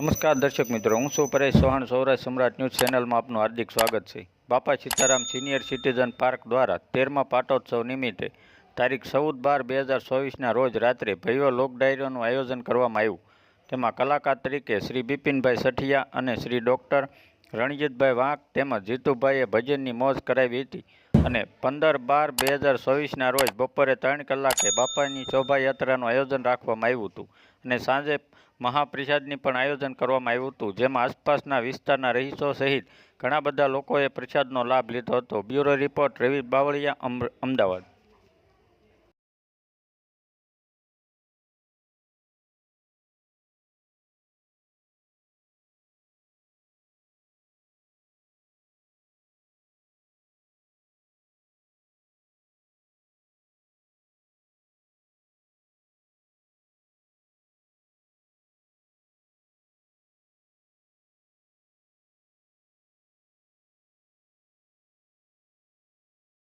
નમસ્કાર દર્શક મિત્રો, હું છું પરેશ ચૌહાણ, સૌરાષ્ટ્ર સમ્રાટ ન્યૂઝ ચેનલમાં આપનું હાર્દિક સ્વાગત છે. બાપા સીતારામ સિનિયર સિટીઝન પાર્ક દ્વારા તેરમા પાટોત્સવ નિમિત્તે તારીખ ચૌદ બાર બે હજાર ચોવીસના રોજ રાત્રે ભવ્ય લોક ડાયરાનું આયોજન કરવામાં આવ્યું. તેમાં કલાકાર તરીકે શ્રી બિપિનભાઈ સઠિયા અને શ્રી ડૉક્ટર રણજીતભાઈ વાંક તેમજ જીતુભાઈએ ભજનની મોજ કરાવી હતી અને પંદર બાર બે હજાર ચોવીસના રોજ બપોરે ત્રણ કલાકે બાપાની શોભાયાત્રાનું આયોજન રાખવામાં આવ્યું હતું. અને સાંજે મહાપ્રસાદની પણ આયોજન કરવામાં આવ્યું હતું, જેમાં આસપાસના વિસ્તારના રહીશો સહિત ઘણા બધા લોકોએ પ્રસાદનો લાભ લીધો હતો. બ્યુરો રિપોર્ટ રવિ બાવળિયા, અમ- અમદાવાદ.